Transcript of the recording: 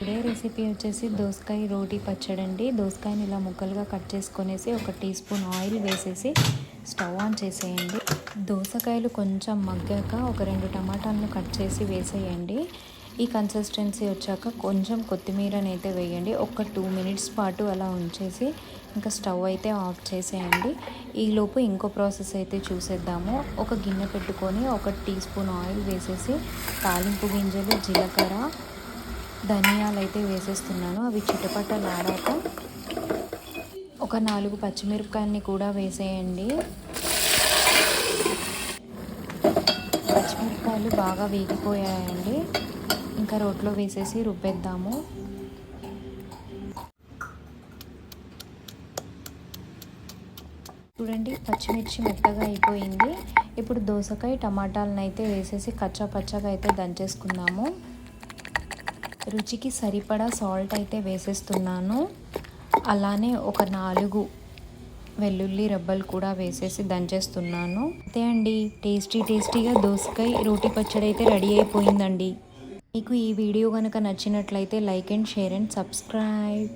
ఇదే రెసిపీ వచ్చేసి దోసకాయ రోటీ పచ్చడి అండి దోసకాయని ఇలా ముక్కలుగా కట్ చేసుకొనేసి ఒక టీ స్పూన్ ఆయిల్ వేసేసి స్టవ్ ఆన్ చేసేయండి. దోసకాయలు కొంచెం మగ్గాక ఒక రెండు టమాటాలను కట్ చేసి వేసేయండి. ఈ కన్సిస్టెన్సీ వచ్చాక కొంచెం కొత్తిమీరని అయితే వేయండి. ఒక టూ మినిట్స్ పాటు అలా ఉంచేసి ఇంకా స్టవ్ అయితే ఆఫ్ చేసేయండి. ఈలోపు ఇంకో ప్రాసెస్ అయితే చూసేద్దాము. ఒక గిన్నె పెట్టుకొని ఒక టీ స్పూన్ ఆయిల్ వేసేసి తాలింపు గింజలు జీలకర్ర ధనియాలు అయితే వేసేస్తున్నాను. అవి చిటపటలాడాక ఒక నాలుగు పచ్చిమిరపకాయలని కూడా వేసేయండి. పచ్చిమిరపకాయలు బాగా వేగిపోయాయండి. ఇంకా రోట్లో వేసేసి రుబ్బేద్దాము. చూడండి పచ్చిమిర్చి మెత్తగా అయిపోయింది. ఇప్పుడు దోసకాయ టమాటాలను అయితే వేసేసి కచ్చా పచ్చగా అయితే దంచేసుకుందాము. రుచికి సరిపడా సాల్ట్ అయితే వేసేస్తున్నాను. అలానే ఒక నాలుగు వెల్లుల్లి రెబ్బలు కూడా వేసేసి దంచేస్తున్నాను. అంతే అండి. టేస్టీ టేస్టీగా దోసకాయ రోటి పచ్చడి అయితే రెడీ అయిపోయిందండి. మీకు ఈ వీడియో కనుక నచ్చినట్లయితే like and share and subscribe.